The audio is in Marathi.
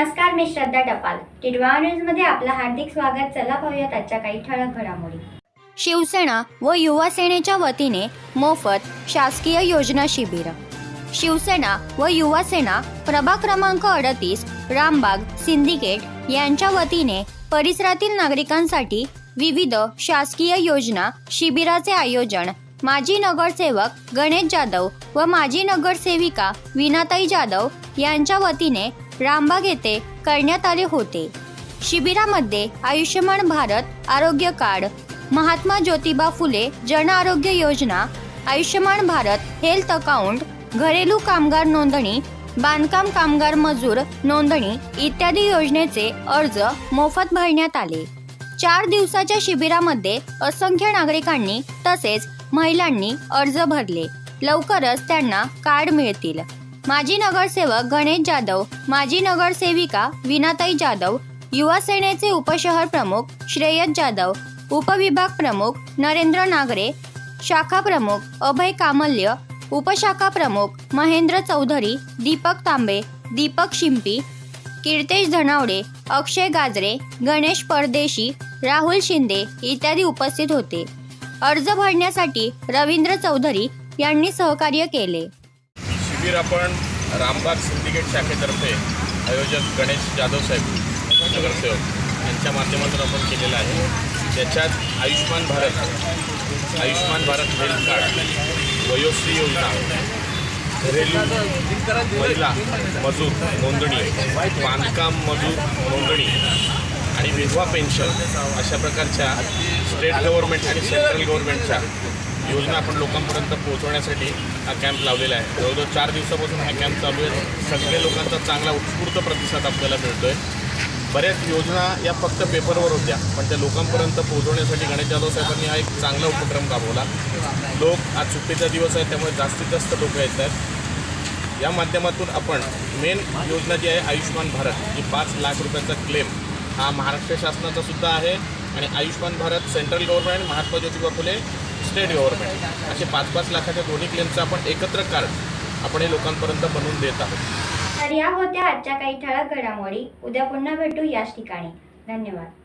नमस्कार मी श्रद्धा टपाल. टिडवा न्यूजमध्ये आपलं हार्दिक स्वागत. चला पाहूयात आजच्या काही ठळक घडामोडी. शिवसेना व युवा सेनेच्या वतीने मोफत शासकीय योजना शिबिर. शिवसेना व युवा सेना प्रभाग क्रमांक अडतीस रामबाग सिंडिकेट यांच्या वतीने परिसरातील नागरिकांसाठी विविध शासकीय योजना शिबिराचे आयोजन माजी नगरसेवक गणेश जाधव व माजी नगरसेविका विनाताई जाधव यांच्या वतीने रामबाग येथे करण्यात आले होते. शिबिरामध्ये आयुष्यमान भारत आरोग्य कार्ड महात्मा ज्योतिबा फुले जन आरोग्य योजना आयुष्यमान भारत हेल्थ अकाउंट घरेलू कामगार नोंदणी बांधकाम कामगार मजूर नोंदणी इत्यादी योजनेचे अर्ज मोफत भरण्यात आले. चार दिवसाच्या शिबिरामध्ये असंख्य नागरिकांनी तसेच महिलांनी अर्ज भरले. लवकरच त्यांना कार्ड मिळतील. माजी नगरसेवक गणेश जाधव माजी नगरसेविका विनाताई जाधव युवा सेनेचे उपशहर प्रमुख श्रेयस जाधव उपविभाग प्रमुख नरेंद्र नागरे शाखा प्रमुख अभय कामल्य उपशाखा प्रमुख महेंद्र चौधरी दीपक तांबे दीपक शिंपी कीर्तेश धनावडे अक्षय गाजरे गणेश परदेशी राहुल शिंदे इत्यादी उपस्थित होते. अर्ज भरण्यासाठी रवींद्र चौधरी यांनी सहकार्य केले. शिबिर आपण रामबाग सिंडिकेट शाखेतर्फे आयोजक गणेश जाधव साहेब नगरसेवक यांच्या माध्यमातून आपण केलेलं आहे. त्याच्यात आयुष्मान भारत आयुष्मान भारत हेल्थ कार्ड वयोश्री योजना घरेलू महिला मजूर नोंदणी बांधकाम मजूर नोंदणी विधवा पेन्शन अशा प्रकारच्या स्टेट गव्हर्नमेंट आणि सेंट्रल गव्हर्नमेंटच्या योजना आपण लोकांपर्यंत पोहोचवण्यासाठी हा कॅम्प लावलेला आहे. जवळजवळ चार दिवसापासून हा कॅम्प चालू आहे. सगळे लोकांचा चांगला उत्स्फूर्त प्रतिसाद आपल्याला मिळतो आहे बऱ्याच योजना या फक्त पेपरवर होत्या पण त्या लोकांपर्यंत पोहोचवण्यासाठी गणेश जाधव साहेबांनी हा एक चांगला उपक्रम राबवला. लोक आज सुट्टीचा दिवस आहे त्यामुळे जास्तीत जास्त लोक येत आहेत. या माध्यमातून आपण मेन योजना जी आहे आयुष्यमान भारत ही पाच लाख रुपयांचा क्लेम हा महाराष्ट्र शासनाचा सुद्धा आहे आणि Ayushman Bharat central government Mahatma Jyotiba Phule state government असे पाच पाच लाखाच्या दोन्ही क्लेमचं आपण एकत्र कार्ड आपण हे लोकांपर्यंत बनवून देत आहोत. तर या होत्या आजच्या काही ठळक घडामोडी. उद्या पुन्हा भेटू याच ठिकाणी. धन्यवाद.